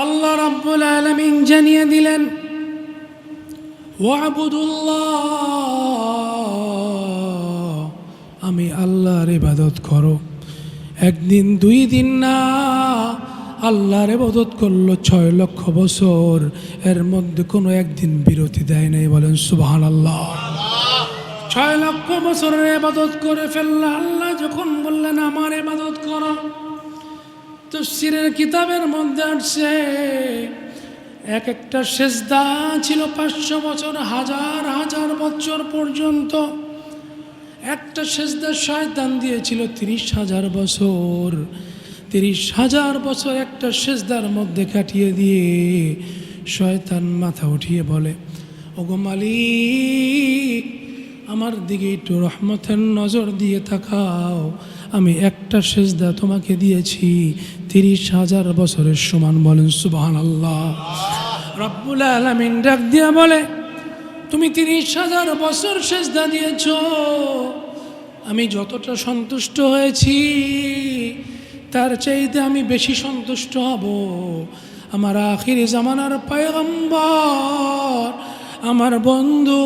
আল্লাহ রাব্বুল আলামিন জানিয়ে দিলেন, ওয়াবুদুল্লাহ, আমি আল্লাহর ইবাদত করো। একদিন, দুই দিন না, আল্লাহর ইবাদত করল ছয় লক্ষ বছর। এর মধ্যে কোনো একদিন বিরতি দেয় নাই, বলেন সুবহান আল্লাহ ছয় লক্ষ বছরের ইবাদত করে ফেলল আল্লাহ, যখন বললেন, আমার ইবাদত করো। তফসিরের কিতাবের মধ্যে আসছে, এক একটা সেজদা ছিল পাঁচশো বছর, হাজার হাজার বছর পর্যন্ত। একটা সেজদা শয়তান দিয়েছিল তিরিশ হাজার বছর। তিরিশ হাজার বছর একটা সেজদার মধ্যে কাটিয়ে দিয়ে শয়তান মাথা উঠিয়ে বলে, ওগো মালিক আমার দিকে একটু রহমতের নজর দিয়ে তাকাও। আমি একটা সেজদা তোমাকে দিয়েছি। তিরিশ হাজার বছরের সমান বলেন সুবাহান আল্লাহ রব্বুল আলমিন ডাক দিয়া বলে, তুমি তিরিশ হাজার বছর সেজদা দিয়েছ। আমি যতটা সন্তুষ্ট হয়েছি, তার চাইতে আমি বেশি সন্তুষ্ট হব। আমার আখির জামানার পয়গম্বর আমার বন্ধু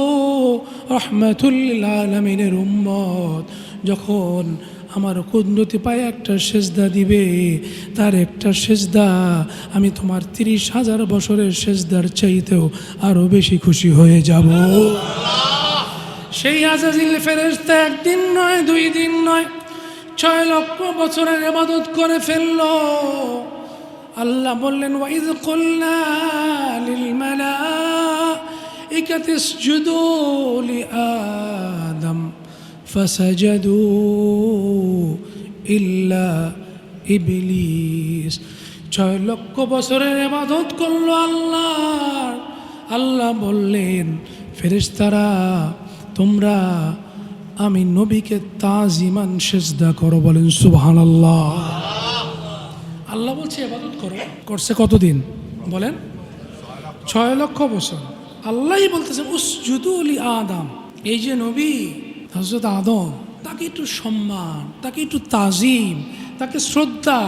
রহমতুল্লাহ আলমিনের উম্মত, যখন আমার কুদরতি পায়ে একটা সেজদা দিবে, তার একটা সেজদা, আমি তোমার তিরিশ হাজার বছরের সেজদার চাইতেও আরও বেশি খুশি হয়ে যাব। সেই আজাজিল ফেরেস্তা একদিন নয়, দুই দিন নয়, ছয় লক্ষ বছরের এবাদত করে ফেলল। আল্লাহ বললেন ওয়াইজ কল্লা লিল মালাইকাতি ইসজুদু লিআদম فسجدوا إلا ইবলিস ছয় লক্ষ বছরের এবাদত করলো আল্লাহ আল্লাহ বললেন ফেরেশতারা তোমরা আমি নবীকে তাজিমান সেজদা করো বলেন সুবহান আল্লাহ আল্লাহ বলছে এবাদত করো করছে কতদিন বলেন ছয় লক্ষ বছর আল্লাহই বলতেছেন উসজুদুলি আদম। এই যে নবী হজরত আদম, তাকে একটু সম্মান, তাকে একটু তাজিম, তাকে শ্রদ্ধা,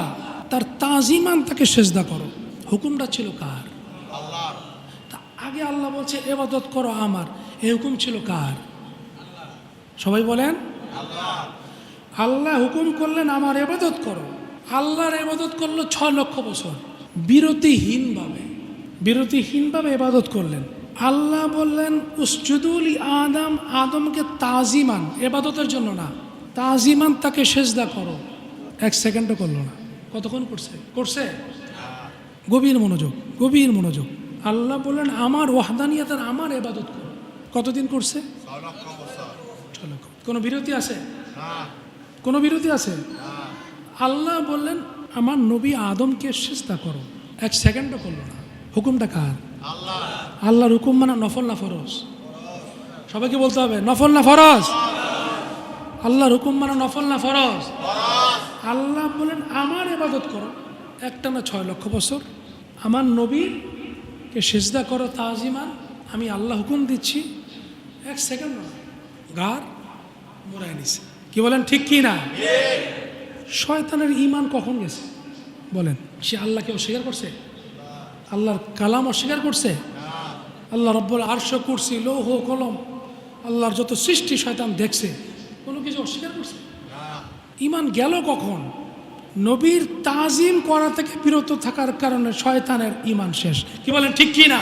তার তাজিমান তাকে সেজদা করো। হুকুমটা ছিল কার? তা আগে আল্লাহ বলছে এবাদত করো আমার। এই হুকুম ছিল কার? সবাই বলেন, আল্লাহ হুকুম করলেন আমার এবাদত করো। আল্লাহর এবাদত করল ছ লক্ষ বছর। বিরতিহীনভাবে বিরতিহীনভাবে এবাদত করলেন। আল্লাহ বললেন উসজুদুল আদম, আদমকে তাজিমান, এবাদতের জন্য না। তাজিমান তাকে সেজদা করো। এক সেকেন্ডও করল না। কতক্ষণ করছে? করছে? গভীর মনোযোগ গভীর মনোযোগ। আল্লাহ বললেন, আমার ওয়াহদানিয়াতের আমার এবাদত করো। কতদিন করছে? কোনো বিরতি আছে? কোনো বিরতি আছে? আল্লাহ বললেন, আমার নবী আদমকে সেজদা করো। এক সেকেন্ডও করল না। হুকুমটা কার? আল্লাহর হুকুম মানে নফল না ফরজ? সবাইকে বলতে হবে, নফল না ফরজ? আল্লাহর হুকুম মানে নফল না ফরজ? আল্লাহ বলেন, আমার এবাদত করো। একটা না ছয় লক্ষ বছর। আমার নবীকে সেজদা করো, তাজিমান। আমি আল্লাহ হুকুম দিচ্ছি। এক সেকেন্ড নয় গার মোড়ায় নিছে। কি বলেন, ঠিক কি না? শয়তানের ইমান কখন গেছে? বলেন, সে আল্লাহকে অস্বীকার করছে? আল্লাহর কালাম অস্বীকার করছে? আল্লাহ রব্বুল আরশ করছি লৌহ কলম আল্লাহর যত সৃষ্টি শয়তান দেখছে কোনো কিছু অস্বীকার করছে? ইমান গেল কখন? নবীর তাজিম করা থেকে বিরত থাকার কারণে শয়তানের ইমান শেষ। কি বলেন ঠিক কি না